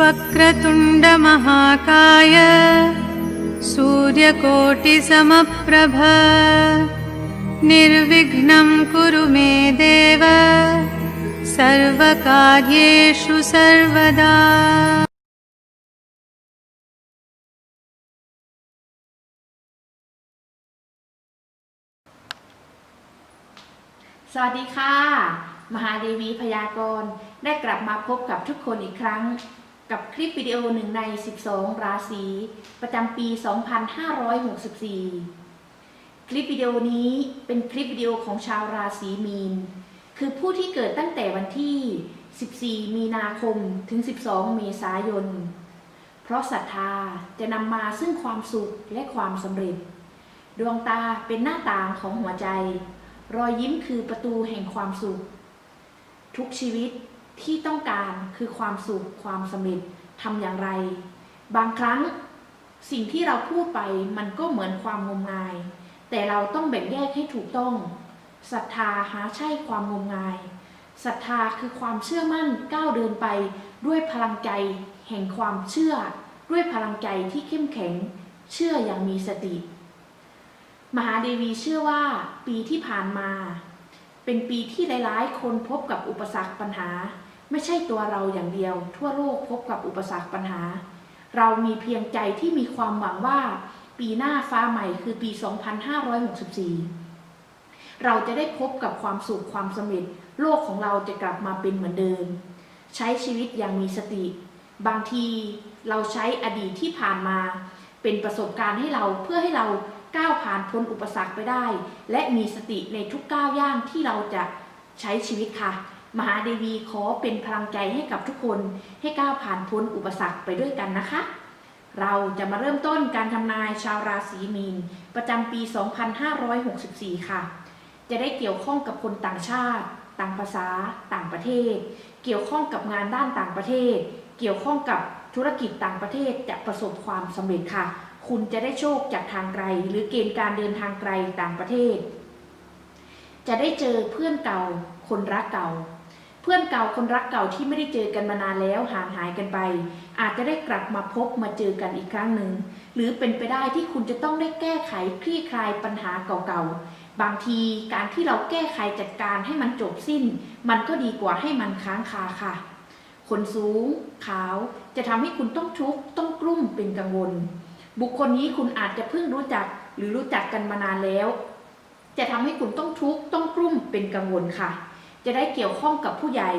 वक्रतुण्डमहाकाय सूर्यकोटिसमप्रभ निर्विघ्नं कुरु मे देव सर्वकार्येषु सर्वदा สวัสดีค่ะ มหาเดวีพยากรณ์ได้กลับมาพบกับทุกคนอีกครั้ง กับคลิปวิดีโอหนึ่งใน 12 ราศีประจำปี 2564 คลิปวิดีโอนี้เป็นคลิปวิดีโอของชาวราศีมีน คือผู้ที่เกิดตั้งแต่วันที่ 14 มีนาคมถึง 12 เมษายน เพราะศรัทธาจะนำมาซึ่งความสุขและความสำเร็จ ดวงตาเป็นหน้าต่างของหัวใจ รอยยิ้มคือประตูแห่งความสุข ทุกชีวิต ที่ต้องการคือความสุขความสำเร็จทำอย่างไร บางครั้งสิ่งที่เราพูดไปมันก็เหมือนความงมงาย แต่เราต้องแบ่งแยกให้ถูกต้องศรัทธาหาใช่ความงมงายศรัทธาคือความเชื่อมั่นก้าวเดินไป ด้วยพลังใจแห่งความเชื่อ ด้วยพลังใจที่เข้มแข็ง เชื่ออย่างมีสติ มหาเดวีเชื่อว่าปีที่ผ่านมา เป็นปีที่หลายๆ คนพบกับอุปสรรคปัญหา ไม่ใช่ตัวเราอย่างเดียว ทั่วโลกพบกับอุปสรรคปัญหา เรามีเพียงใจที่มีความหวังว่า ปีหน้าฟ้าใหม่คือปี 2564 เราจะได้พบกับความสุขความสำเร็จ โลกของเราจะกลับมาเป็นเหมือนเดิม ใช้ชีวิตอย่างมีสติ บางทีเราใช้อดีตที่ผ่านมา เป็นประสบการณ์ให้เราเพื่อให้เราก้าวผ่านพ้นอุปสรรคไปได้ และมีสติในทุกก้าวย่างที่เราจะใช้ชีวิตค่ะ มหาเดวีขอเป็นพลังใจให้กับทุกคนให้ก้าวผ่านพ้นอุปสรรคไปด้วยกันนะคะ เราจะมาเริ่มต้นการทำนายชาวราศีมีน ประจำปี 2564 ค่ะ จะได้เกี่ยวข้องกับคนต่างชาติ ต่างภาษา ต่างประเทศ เกี่ยวข้องกับงานด้านต่างประเทศ เกี่ยวข้องกับธุรกิจต่างประเทศจะประสบความสำเร็จค่ะ คุณจะได้โชคจากทางไกล หรือเกณฑ์การเดินทางไกลต่างประเทศ จะได้เจอเพื่อนเก่า คนรักเก่า เพื่อนเก่าคนรักเก่าที่ไม่ได้เจอกันมานานแล้วห่างหายกันไป อาจจะได้กลับมาพบมาเจอกันอีกครั้งหนึ่ง หรือเป็นไปได้ที่คุณจะต้องได้แก้ไขคลี่คลายปัญหาเก่าๆ บางทีการที่เราแก้ไขจัดการให้มันจบสิ้น มันก็ดีกว่าให้มันค้างคาค่ะ คนสูง ขาวจะทำให้คุณต้องทุกข์ต้องกลุ้มเป็นกังวล บุคคลนี้คุณอาจจะเพิ่งรู้จักหรือรู้จักกันมานานแล้ว จะทำให้คุณต้องทุกข์ต้องกลุ้มเป็นกังวลค่ะ จะได้เกี่ยวข้องกับผู้ใหญ่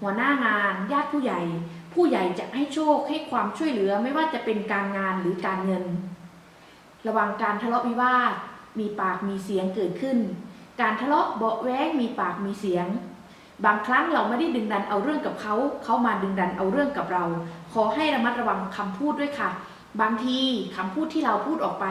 หัวหน้างาน ญาติผู้ใหญ่ ผู้ใหญ่จะให้โชคให้ความช่วยเหลือไม่ว่าจะเป็นการงานหรือการเงิน ระวังการทะเลาะวิวาทมีปากมีเสียงเกิดขึ้น การทะเลาะเบาะแว้งมีปากมีเสียง บางครั้งเราไม่ได้ดึงดันเอาเรื่องกับเขา เขามาดึงดันเอาเรื่องกับเรา ขอให้ระมัดระวังคำพูดด้วยค่ะ บางทีคำพูดที่เราพูดออกไป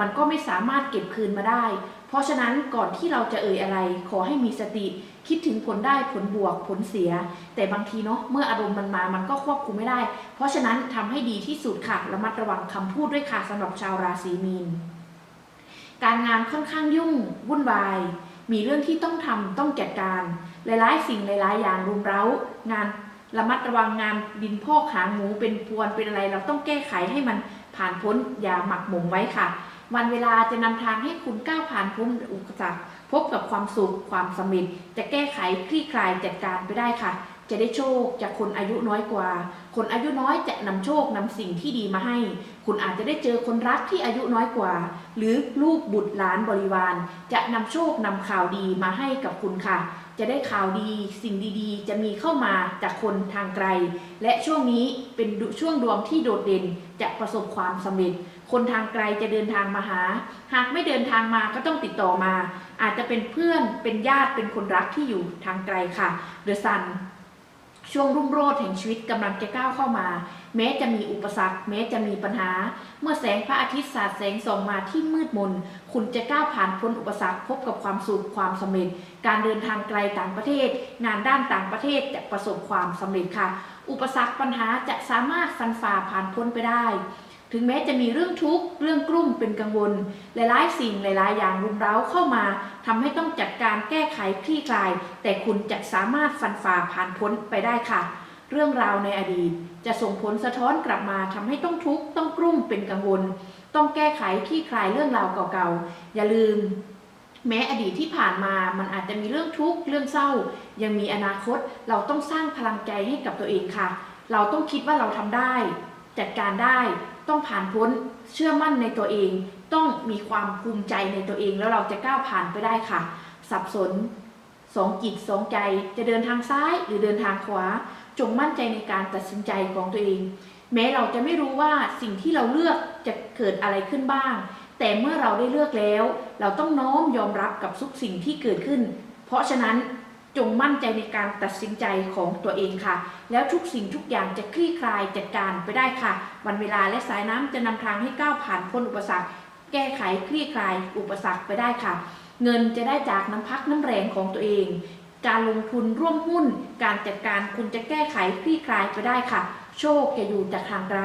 มันก็ไม่สามารถเก็บคืนมาได้ เพราะฉะนั้นก่อนที่เราจะเอ่ยอะไร ขอให้มีสติ คิดถึงผลได้ผลบวกผลเสีย แต่บางทีเนาะเมื่ออารมณ์มันมามันก็ควบคุมไม่ได้ เพราะฉะนั้นทำให้ดีที่สุดค่ะระมัดระวังคำพูดด้วยค่ะสำหรับชาวราศีมีน การงานค่อนข้างยุ่งวุ่นวายมีเรื่องที่ต้องทำต้องจัดการ หลายๆ สิ่งหลาย ๆ อย่างรุมเร้างาน ระมัดระวังงานดินพอกหางหมูเป็นพวนเป็นอะไร เราต้องแก้ไขให้มันผ่านพ้นอย่าหมักหมมไว้ค่ะ วันเวลาจะนำทางให้คุณก้าวผ่านพ้นอุปสรรคพบกับความสุขความสำเร็จจะแก้ไขคลี่คลายจัดการไปได้ค่ะ จะได้โชคจากคนอายุน้อยกว่า คนอายุน้อยจะนำโชคนำสิ่งที่ดีมาให้ คุณอาจจะได้เจอคนรักที่อายุน้อยกว่า หรือลูกบุตรหลานบริวาร จะนำโชคนำข่าวดีมาให้กับคุณค่ะ จะได้ข่าวดีสิ่งดีๆ จะมีเข้ามาจากคนทางไกล และช่วงนี้เป็นช่วงดวงที่โดดเด่นจะประสบความสำเร็จ คนทางไกลจะเดินทางมาหา หากไม่เดินทางมาก็ต้องติดต่อมา อาจจะเป็นเพื่อนเป็นญาติเป็นคนรักที่อยู่ทางไกลค่ะเดอะซัน ช่วงรุ่งโรจน์แห่งชีวิตกำลังจะก้าวเข้ามา แม้จะมีอุปสรรค แม้จะมีปัญหา เมื่อแสงพระอาทิตย์สาดแสงส่องมาที่มืดมน คุณจะก้าวผ่านพ้นอุปสรรคพบกับความสุขความสำเร็จ การเดินทางไกลต่างประเทศ งานด้านต่างประเทศจะประสบความสำเร็จค่ะ อุปสรรคปัญหาจะสามารถฟันฝ่าผ่านพ้นไปได้ ถึงแม้จะมีเรื่องทุกข์เรื่องกลุ้มเป็นกังวล หลายๆ สิ่งหลายๆ อย่างรุมเร้าเข้ามาทำให้ต้องจัดการแก้ไขคลี่คลาย แต่คุณจะสามารถฟันฝ่าผ่านพ้นไปได้ค่ะ เรื่องราวในอดีต จะส่งผลสะท้อนกลับมาทำให้ต้องทุกข์ต้องกลุ้มเป็นกังวล ต้องแก้ไขคลี่คลายเรื่องราวเก่าๆ อย่าลืมแม้อดีตที่ผ่านมา มันอาจจะมีเรื่องทุกข์เรื่องเศร้า ยังมีอนาคต เราต้องสร้างพลังใจให้กับตัวเองค่ะ เราต้องคิดว่าเราทำได้ จัดการได้ ต้องผ่านพ้นเชื่อมั่นในตัวเอง ต้องมีความภูมิใจในตัวเอง แล้วเราจะก้าวผ่านไปได้ค่ะ สับสนสองจิตสองใจจะเดินทางซ้ายหรือเดินทางขวา จงมั่นใจในการตัดสินใจของตัวเอง แม้เราจะไม่รู้ว่าสิ่งที่เราเลือกจะเกิดอะไรขึ้นบ้าง แต่เมื่อเราได้เลือกแล้ว เราต้องน้อมยอมรับกับทุกสิ่งที่เกิดขึ้น เพราะฉะนั้น จงมั่นใจในการตัดสินใจของตัวเองค่ะ แล้วทุกสิ่งทุกอย่างจะคลี่คลายจัดการไปได้ค่ะ วันเวลาและสายน้ำจะนำทางให้ก้าวผ่านพ้นอุปสรรค แก้ไขคลี่คลายอุปสรรคไปได้ค่ะ เงินจะได้จากน้ำพักน้ำแรงของตัวเอง การลงทุนร่วมหุ้น การจัดการคุณจะแก้ไขคลี่คลายไปได้ค่ะ โชคจะอยู่จากทางไกล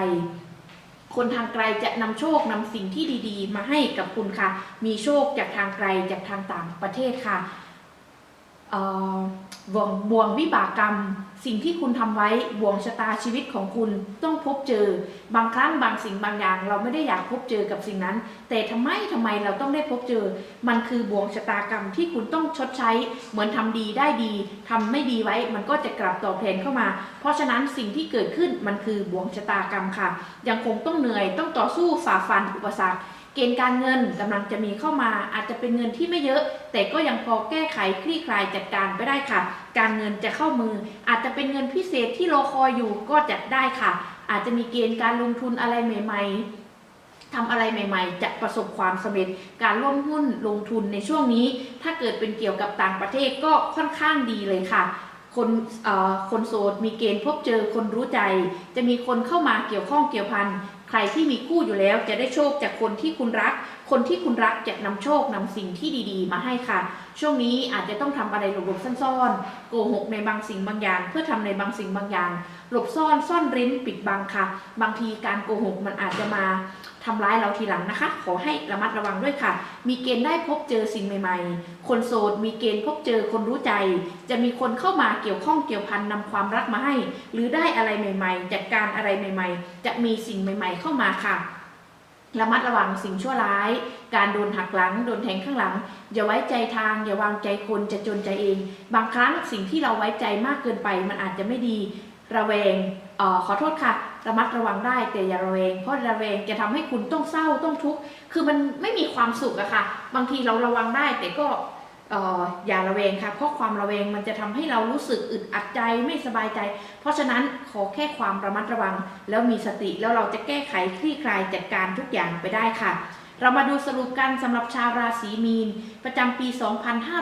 คนทางไกลจะนำโชคนำสิ่งที่ดีๆ มาให้กับคุณค่ะ มีโชคจากทางไกลจากทางต่างประเทศค่ะ บ่วงบ่วงวิบากกรรม สิ่งที่คุณทำไว้บ่วงชะตาชีวิตของคุณต้องพบเจอ บางครั้งบางสิ่งบางอย่าง เราไม่ได้อยากพบเจอกับสิ่งนั้น แต่ทำไมทำไมเราต้องได้พบเจอ มันคือบ่วงชะตากรรมที่คุณต้องชดใช้ เหมือนทำดีได้ดีทำไม่ดีไว้ มันก็จะกลับตอบแทนเข้ามา เพราะฉะนั้นสิ่งที่เกิดขึ้นมันคือบ่วงชะตากรรมค่ะ ยังคงต้องเหนื่อยต้องต่อสู้ฝ่าฟันอุปสรรค เกณฑ์การเงินกำลังจะมีเข้ามาอาจจะเป็นเงินที่ไม่เยอะ แต่ก็ยังพอแก้ไขคลี่คลายจัดการไปได้ค่ะ การเงินจะเข้ามือ อาจจะเป็นเงินพิเศษที่รอคอยอยู่ก็จะได้ค่ะ อาจจะมีเกณฑ์การลงทุนอะไรใหม่ ๆทำอะไรใหม่ๆ จะประสบความสำเร็จ การร่วมหุ้นลงทุนในช่วงนี้ ถ้าเกิดเป็นเกี่ยวกับต่างประเทศก็ค่อนข้างดีเลยค่ะ คนคนโสดมีเกณฑ์พบเจอคนรู้ใจ จะมีคนเข้ามาเกี่ยวข้องเกี่ยวพัน ใครที่มีคู่อยู่แล้วจะได้โชคจากคนที่คุณรัก คนที่คุณรักจะนำโชคนำสิ่งที่ดีๆ มาให้ค่ะ ช่วงนี้อาจจะต้องทำอะไรหลบๆซ่อนๆ โกหกในบางสิ่งบางอย่าง เพื่อทำในบางสิ่งบางอย่าง หลบซ่อนซ่อนเร้นปิดบังค่ะ บางทีการโกหกมันอาจจะมา ทำร้ายเราทีหลังนะคะ ขอให้ระมัดระวังด้วยค่ะ มีเกณฑ์ได้พบเจอสิ่งใหม่ ๆ คนโสดมีเกณฑ์พบเจอคนรู้ใจ จะมีคนเข้ามาเกี่ยวข้องเกี่ยวพันนำความรักมาให้ หรือได้อะไรใหม่ ๆ จัดการอะไรใหม่ ๆ จะมีสิ่งใหม่ ๆ เข้ามาค่ะระมัดระวังสิ่งชั่วร้าย การโดนหักหลัง โดนแทงข้างหลัง อย่าไว้ใจทาง อย่าวางใจคน จะจนใจเอง บางครั้งสิ่งที่เราไว้ใจมากเกินไป มันอาจจะไม่ดี ระแวงออขอโทษค่ะ ระมัดระวังได้แต่อย่าระแวงเพราะระแวงจะทำให้คุณต้องเศร้าต้องทุกข์คือมันไม่มีความสุขอะค่ะ บางทีเราระวังได้แต่ก็ออย่าระแวงค่ะ เพราะความระแวงมันจะทำให้เรารู้สึกอึดอัดใจไม่สบายใจ เพราะฉะนั้นขอแค่ความระมัดระวัง แล้วมีสติแล้วเราจะแก้ไขคลี่คลายจัดการทุกอย่างไปได้ค่ะ เรามาดูสรุปกันสำหรับชาวราศีมีน ประจำปี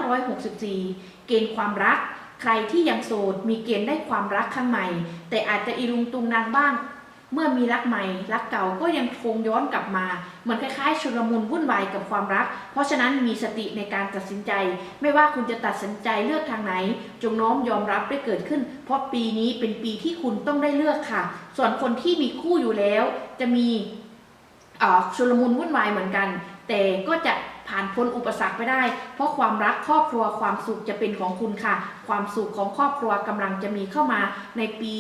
2564 เกณฑ์ความรัก ใครที่ยังโสดมีเกณฑ์ได้ความรักครั้งใหม่ แต่อาจจะอีลุงตุงนางบ้าง เมื่อมีรักใหม่รักเก่าก็ยังคงย้อนกลับมาเหมือนคล้ายๆชุลมุนวุ่นวายกับความรัก เพราะฉะนั้นมีสติในการตัดสินใจ ไม่ว่าคุณจะตัดสินใจเลือกทางไหน จงน้อมยอมรับได้เกิดขึ้น เพราะปีนี้เป็นปีที่คุณต้องได้เลือกค่ะ ส่วนคนที่มีคู่อยู่แล้ว จะมีชุลมุนวุ่นวายเหมือนกัน แต่ก็จะ ผ่านพ้นอุปสรรคไปได้ เพราะความรักครอบครัวความสุขจะเป็นของคุณค่ะ ความสุขของครอบครัวกำลังจะมีเข้ามาในปี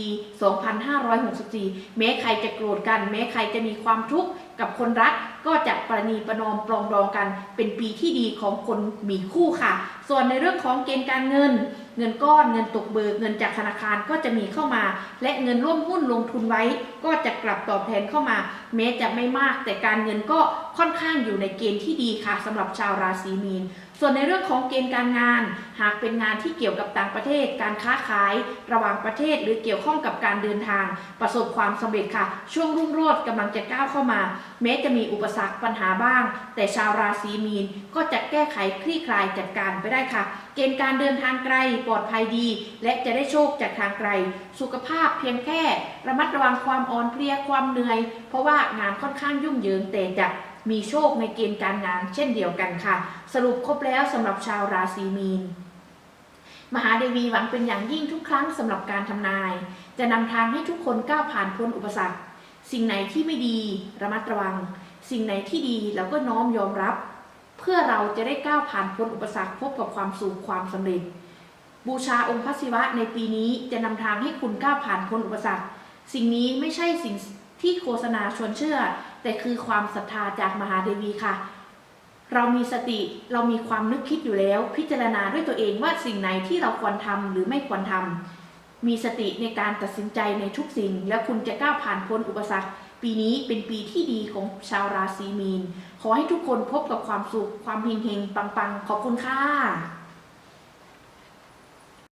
2564 แม้ใครจะโกรธกัน แม้ใครจะมีความทุกข์ กับคนรักก็จะประนีประนอมปรองดองกัน เป็นปีที่ดีของคนมีคู่ค่ะ ส่วนในเรื่องของเกณฑ์การเงิน เงินก้อนเงินตกเบิกเงินจากธนาคารก็จะมีเข้ามา และเงินร่วมหุ้นลงทุนไว้ ก็จะกลับตอบแทนเข้ามา แม้จะไม่มาก แต่การเงินก็ค่อนข้างอยู่ในเกณฑ์ที่ดีค่ะสำหรับชาวราศีมีนส่วนในเรื่องของเกณฑ์การงาน หากเป็นงานที่เกี่ยวกับต่างประเทศ การค้าขาย ระหว่างประเทศ หรือเกี่ยวข้องกับการเดินทาง ประสบความสำเร็จค่ะ ช่วงรุ่งโรจน์กำลังจะก้าวเข้ามา แม้จะมีอุปสรรคปัญหาบ้าง แต่ชาวราศีมีนก็จะแก้ไขคลี่คลายจัดการไปได้ค่ะ เกณฑ์การเดินทางไกลปลอดภัยดี และจะได้โชคจากทางไกล สุขภาพเพียงแค่ระมัดระวังความอ่อนเพลียความเหนื่อย เพราะว่างานค่อนข้างยุ่งเหยิงแต่จะมีโชคในเกณฑ์การงานเช่นเดียวกันค่ะ สรุปครบแล้วสำหรับชาวราศีมีน มหาเดวีหวังเป็นอย่างยิ่งทุกครั้งสำหรับการทำนาย จะนำทางให้ทุกคนก้าวผ่านพ้นอุปสรรค สิ่งไหนที่ไม่ดีระมัดระวัง สิ่งไหนที่ดีเราก็น้อมยอมรับ เพื่อเราจะได้ก้าวผ่านพ้นอุปสรรคพบกับความสุขความสำเร็จ บูชาองค์พระศิวะในปีนี้จะนำทางให้คุณก้าวผ่านพ้นอุปสรรค สิ่งนี้ไม่ใช่สิ่งที่โฆษณาชวนเชื่อ แต่คือความศรัทธาจากมหาเทวีค่ะ เรามีสติเรามีความนึกคิดอยู่แล้ว พิจารณาด้วยตัวเองว่าสิ่งไหนที่เราควรทำหรือไม่ควรทำ มีสติในการตัดสินใจในทุกสิ่ง แล้วคุณจะก้าวผ่านพ้นอุปสรรค ปีนี้เป็นปีที่ดีของชาวราศีมีน ขอให้ทุกคนพบกับความสุข ความเฮงๆ ปังๆ ขอบคุณค่ะ